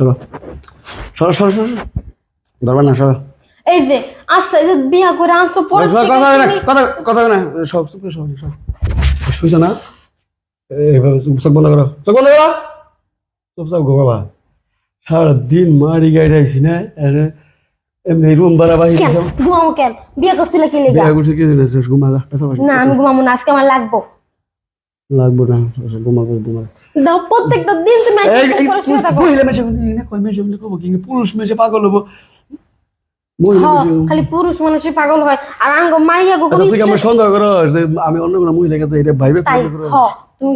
সরো সরো সরো সরো। ধরবা না সরো এই যে আচ্ছা এই যে বিয়া করে আনছো পরে কথা না কথা কথা না সব চুপ সব সব। শুইছ না? এইভাবে চোখ বন্ধ করো। চোখ বন্ধ করো। চুপ চাপ ঘুমাবা। সারা দিন মারি গাড়ি আইছি না এমনি রুম ভাড়া বাহির কেন? ঘুমামো কেন? বিয়ে করছিলে কি লেগা? বিয়া করছে কি না আমি ঘুমামো না আজকে আমার লাগবো। লাগবো না ঘুমাবো ঘুমাবো। দাও প্রত্যেকটা দিন তুমি মহিলা মেশে না কই মেশে না কব কি পুরুষ মেশে পাগল হব। হ্যাঁ, খালি পুরুষ মানুষই পাগল হয়। আর আঙ্গ মাইয়া গো আচ্ছা তুই আমার সন্দেহ যে আমি অন্য কোনো এটা ভাইবে তাই সন্দেহ করো। হ তুমি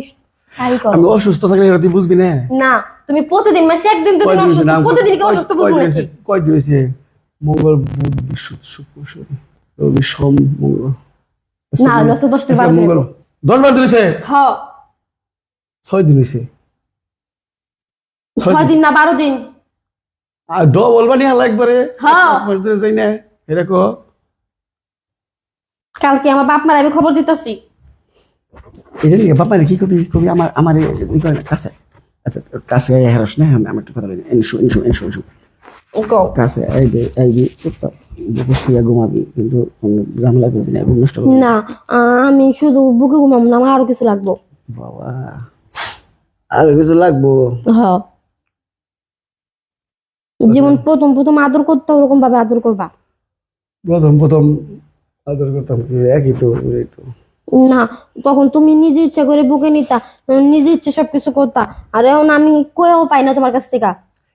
তাই করো। আমি অসুস্থ থাকলে এটা তুই বুঝবি না? না তুমি প্রতিদিন মাসে একদিন তো অসুস্থ প্রতিদিন কি অসুস্থ বুঝব কয়দিন হয়েছে? মঙ্গল বুধ বৃহস্পতি শুক্র শনি রবি সোম মঙ্গল। না হলো তো আজকে বারো মঙ্গল। বার দিন হয়েছে? হ ছয় দিন হয়েছে ছয় দিন। না বারো দিন? আর ড বলবা নি আল্লাহ একবারে। যাই না। কালকে আমার বাপ মার আমি খবর দিতেছি। এটা নিয়ে বাবা কি কবি কবি আমার আমার ই করে না, কাছে। আচ্ছা কাছে হেরস না আমি একটু কথা বলি। এনশো এনশো এনশো কাছে আইবে আইবি চুপচাপ শুয়ে ঘুমাবি কিন্তু ঝামেলা করবি না নষ্ট। না আমি শুধু বুকে ঘুমাবো না আমার আরও কিছু লাগবো। বাবা। আর কিছু লাগবো? হ যেমন প্রথম প্রথম আদর করতে ওরকম ভাবে আদর করবা? প্রথম প্রথম আদর করতাম কি? একই তো ওই তো। না তখন তুমি নিজে ইচ্ছা করে বুকে নিতা নিজে ইচ্ছে সবকিছু করতা আর এখন আমি কয়েও পাই না তোমার কাছ থেকে।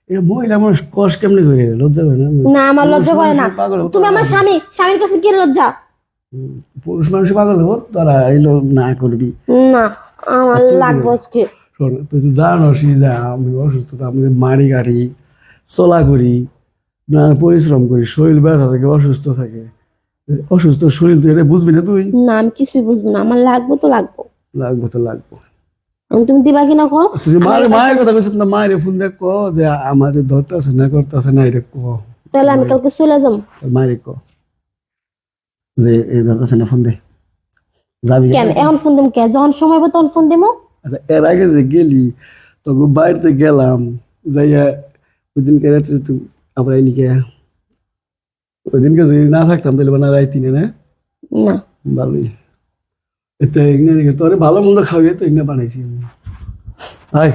এটা মহিলা মানুষ কষ কেমনে করে? লজ্জা করে না? না আমার লজ্জা করে না। তুমি আমার স্বামী স্বামীর কাছে কি লজ্জা? পুরুষ মানুষ পাগল হব তারা এলো না করবি। না আমার লাগবে আজকে। শোন তুই তো জানোস যে আমি আমি মারি গাড়ি চলা করি না পরিশ্রম করি শরীর ব্যথা থাকে অসুস্থ থাকে। অসুস্থ শরীর তুই এটা বুঝবি না তুই? না আমি কিছুই বুঝব না আমার লাগবো তো লাগবো। লাগবো তো লাগবো। আমি তুমি দিবা কো তুই যে মায়ের মায়ের কথা বলছিস না মায়ের ফোন দেখ ক যে আমার ধরতেছে না করতেছে না এটা ক তাহলে আমি কালকে চলে যাব তোর মায়ের ক যে এই ধরতেছে না ফোন দে। যাবি কেন? এখন ফোন দেবো কে? যখন সময় হবে তখন ফোন দেবো? আচ্ছা এর আগে যে গেলি তখন বাড়িতে গেলাম যাইয়া ওই দিনকে রাত্রে তুই আবার আইলি কে? ওই দিনকে যদি না থাকতাম তাহলে বানা রাইতি না না? না। ভালোই। এতে এগুলো তোরে ভালো মন্দ খাওয়াই তো এগুলো বানাইছি আমি। হাই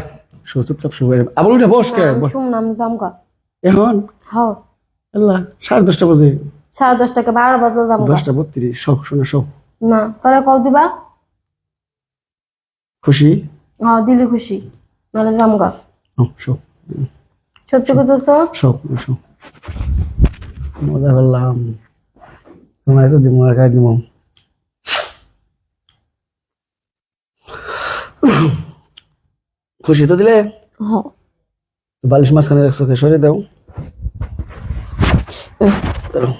শো চুপচাপ শো আবার উঠে বস কে? বস। এখন? হ। আল্লাহ সাড়ে দশটা বাজে। সাড়ে দশ টাকা বারো বাজে যামগা। দশটা বত্রিশ শখ শোনা শখ না তাহলে কল দিবা? খুশি? হ দিলে খুশি। নাহলে যামগা। শখ সত্যি কথা তো শখ শখ মজা করলাম। তোমার তো দিব আর কাজ দিব খুশি তো দিলে? হ। বালিশ মাঝখানে রাখছো সরে দাও। দাঁড়াও।